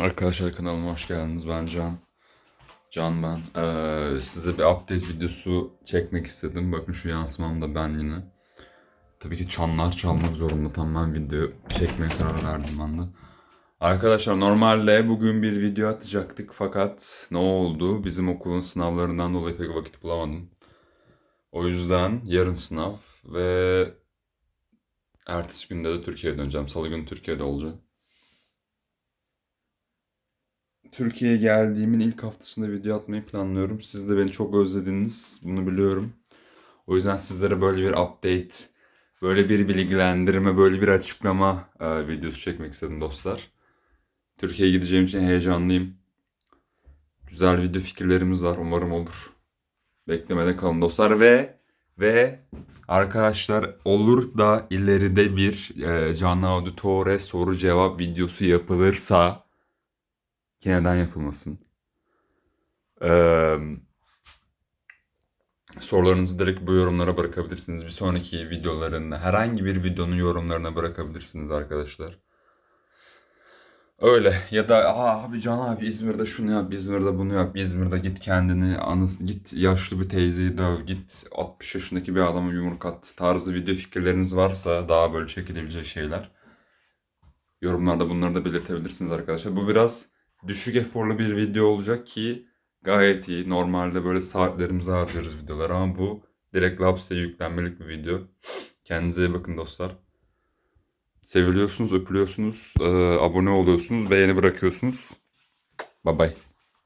Arkadaşlar kanalıma hoş geldiniz. Ben Can. Can ben. Ee, size bir update videosu çekmek istedim. Bakın şu yansımam da ben yine. Tabii ki çanlar çalmak zorunda tam ben video çekmeye karar verdim ben de. Arkadaşlar normalde bugün bir video atacaktık fakat ne oldu? Bizim okulun sınavlarından dolayı pek vakit bulamadım. O yüzden yarın sınav ve ertesi günde de Türkiye'ye döneceğim. Salı günü Türkiye'de olacağım. Türkiye'ye geldiğimin ilk haftasında video atmayı planlıyorum. Siz de beni çok özlediniz. Bunu biliyorum. O yüzden sizlere böyle bir update, böyle bir bilgilendirme, böyle bir açıklama e, videosu çekmek istedim dostlar. Türkiye'ye gideceğim için heyecanlıyım. Güzel video fikirlerimiz var. Umarım olur. Beklemede kalın dostlar ve ve arkadaşlar olur da ileride bir e, canlı auditore soru cevap videosu yapılırsa ki neden yapılmasın? Ee, sorularınızı direkt bu yorumlara bırakabilirsiniz. Bir sonraki videoların, herhangi bir videonun yorumlarına bırakabilirsiniz arkadaşlar. Öyle ya da Aa, abi Can abi İzmir'de şunu yap, İzmir'de bunu yap, İzmir'de git kendini anıs git yaşlı bir teyzeyi döv, git 60 yaşındaki bir adama yumruk at tarzı video fikirleriniz varsa daha böyle çekilebilecek şeyler yorumlarda bunları da belirtebilirsiniz arkadaşlar. Bu biraz düşük eforlu bir video olacak ki gayet iyi. Normalde böyle saatlerimizi harcarız videolar ama bu direkt lapse yüklenmelik bir video. Kendinize iyi bakın dostlar. Seviliyorsunuz, öpülüyorsunuz, abone oluyorsunuz, beğeni bırakıyorsunuz. Bye bye.